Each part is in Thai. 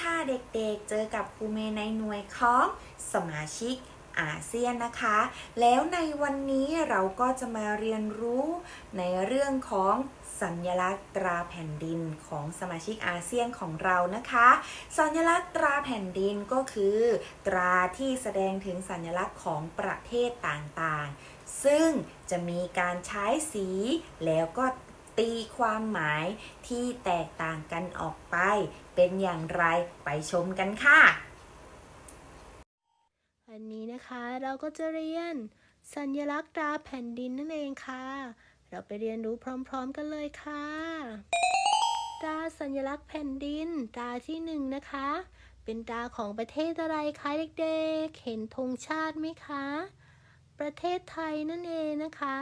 ค่ะเจอกับครูเมย์ในหน่วยของสมาชิกอาเซียนนะคะ แล้วในวันนี้เราก็จะมาเรียนรู้ในเรื่องของสัญลักษณ์ตราแผ่นดินของสมาชิกอาเซียนของเรานะคะ สัญลักษณ์ตราแผ่นดินก็คือ ตราที่แสดงถึงสัญลักษณ์ของประเทศต่างๆ ซึ่งจะมีการใช้สีแล้วก็ ตีความหมายที่แตกต่างกันออกไป เป็นอย่างไรไปชมกันค่ะ วันนี้นะคะเราก็จะเรียน สัญลักษณ์ตราแผ่นดินนั่นเองค่ะ เราไปเรียนรู้พร้อมๆกันเลยค่ะตราสัญลักษณ์แผ่นดินตราที่หนึ่งนะคะ เป็นตราของประเทศอะไรคะเด็กๆ เห็นธงชาติไหมคะ ประเทศไทยนั่นเองนะคะ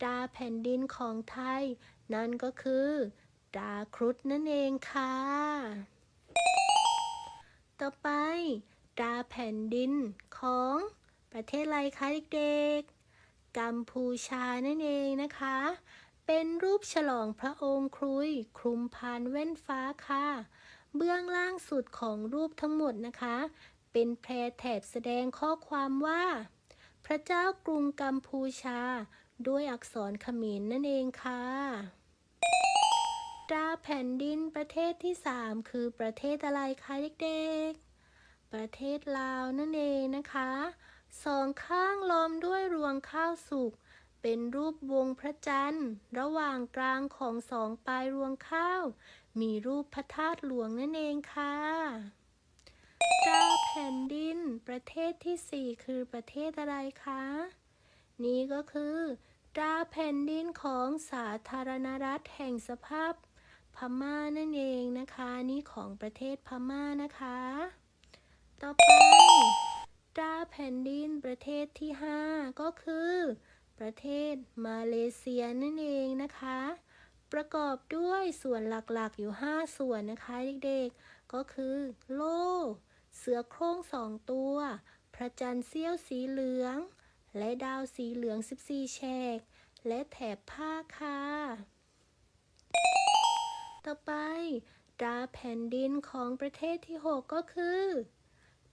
ตราแผ่นดินของไทย นั่นก็คือตาครุฑนั่นเองค่ะ ต่อไปตาแผ่นดินของประเทศอะไรคะเด็กๆ กัมพูชานั่นเองนะคะ เป็นรูปฉลองพระองค์ครุยคลุมพานแว่นฟ้าค่ะ เบื้องล่างสุดของรูปทั้งหมดนะคะ เป็นแพรแถบแสดงข้อความว่า พระเจ้ากรุงกัมพูชา ด้วยอักษรเขมรนั่นเองค่ะตราแผ่นดินประเทศที่ 3 คือประเทศอะไรคะเด็กๆ ประเทศลาวนั่นเองนะคะสองข้างล้อมด้วยรวงข้าวสุก เป็นรูปวงพระจันทร์ ระหว่างกลางของสองปลายรวงข้าว มีรูปพระธาตุหลวงนั่นเองค่ะตราแผ่นดินประเทศที่สี่คือประเทศอะไรคะ นี่ก็คือตราแผ่นดินของสาธารณรัฐแห่งสภาพพม่านั่นเองนะคะ นี่ของประเทศพม่านะคะ ต่อไปตราแผ่นดินประเทศที่ 5 ก็คือ ประเทศมาเลเซียนั่นเองนะคะ ประกอบด้วยส่วนหลักๆอยู่ 5 ส่วนนะคะเด็กๆ ก็คือ โล่เสือโคร่งสองตัว พระจันทร์เสี้ยวสีเหลือง และดาวสีเหลือง 14 แฉก และแถบผ้าค่ะ ต่อไปตราแผ่นดินของประเทศที่ 6 ก็คือ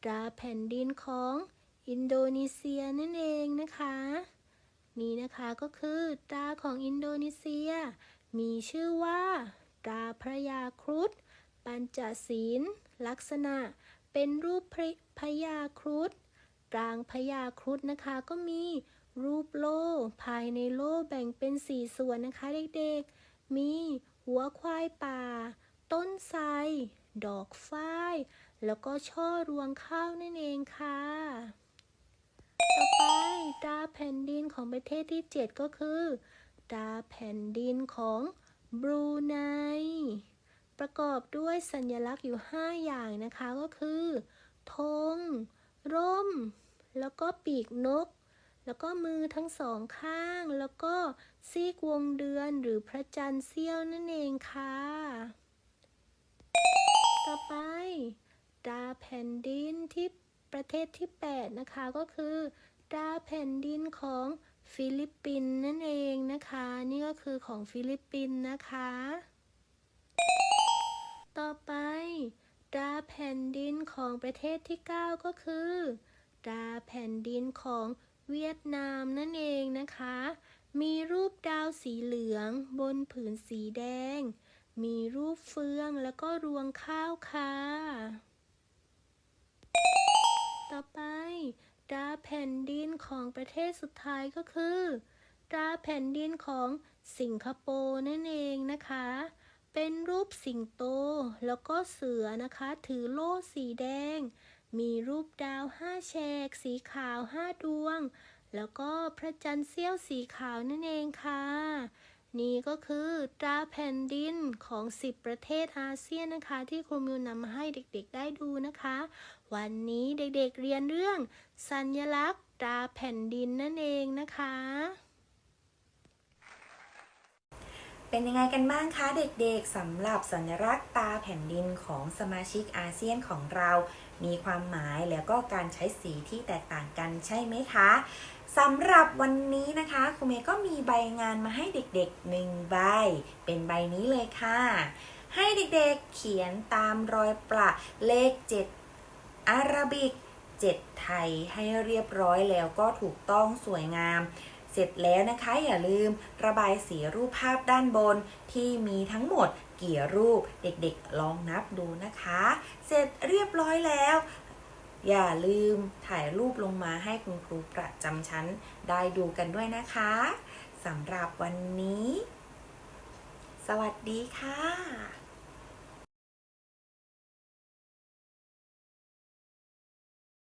ตราแผ่นดินของอินโดนีเซียนั่นเองนะคะ นี่นะคะก็คือตราของอินโดนีเซีย มีชื่อว่าตราพระยาครุฑปัญจศีลลักษณะ เป็นรูปพระพญาครุฑ กลางพญาครุฑนะคะ ก็มีรูปโล่ภายในโล่แบ่งเป็นสี่ส่วนนะคะเด็กๆ มีหัวควายป่า ต้นไทรดอกฝ้าย แล้วก็ช่อรวงข้าวนั่นเองค่ะ ต่อไปตาแผ่นดินของประเทศที่ 7 ก็คือ ตาแผ่นดินของบรูไนประกอบด้วยสัญลักษณ์อยู่ 5 อย่างนะคะก็คือธงร่ม แล้วก็ปีกนก แล้วก็มือทั้งสองข้าง แล้วก็ซีกวงเดือนหรือพระจันทร์เสี้ยวนั่นเองค่ะ ต่อไปตราแผ่นดินที่ประเทศที่ 8 นะคะก็คือตราแผ่นดินของฟิลิปปินส์นั่นเองนะคะ นี่ก็คือของฟิลิปปินส์นะคะ ต่อไปตราแผ่นดินของประเทศที่ 9 ก็คือ ตราแผ่นดินของเวียดนามนั่นเองนะคะ มีรูปดาวสีเหลืองบนผืนสีแดง มีรูปเฟืองแล้วก็รวงข้าวค่ะ ต่อไปตราแผ่นดินของประเทศสุดท้ายก็คือตราแผ่นดินของสิงคโปร์นั่นเองนะคะ เป็นรูปสิงโตแล้วก็เสือนะคะ ถือโล่สีแดง มีรูปดาวห้าแฉกสีขาวห้าดวง แล้วก็พระจันทร์เสี้ยวสีขาวนั่นเองค่ะ นี่ก็คือตราแผ่นดินของ 10 ประเทศอาเซียนนะคะ ที่ครูมิวนำมาให้เด็กๆได้ดูนะคะ วันนี้เด็กๆเรียนเรื่อง สัญลักษณ์ตราแผ่นดินนั่นเองนะคะเป็นยังไงกันบ้างคะเด็กๆสำหรับสัญลักษณ์ตาแผ่นดินของสมาชิกอาเซียนของเรา มีความหมายแล้วก็การใช้สีที่แตกต่างกันใช่ไหมคะสำหรับวันนี้นะคะครูเมย์ก็มีใบงานมาให้เด็กๆหนึ่งใบ เป็นใบนี้เลยค่ะ ให้เด็กๆเขียนตามรอยประเลข 7 อาราบิก 7 ไทยให้เรียบร้อยแล้วก็ถูกต้องสวยงาม เสร็จแล้วนะคะอย่าลืมระบายสีรูปภาพด้านบนที่มีทั้งหมดกี่รูปเด็กๆลองนับดูนะคะ เสร็จเรียบร้อยแล้ว อย่าลืมถ่ายรูปลงมาให้คุณครูประจำชั้นได้ดูกันด้วยนะคะสำหรับวันนี้ สวัสดีค่ะ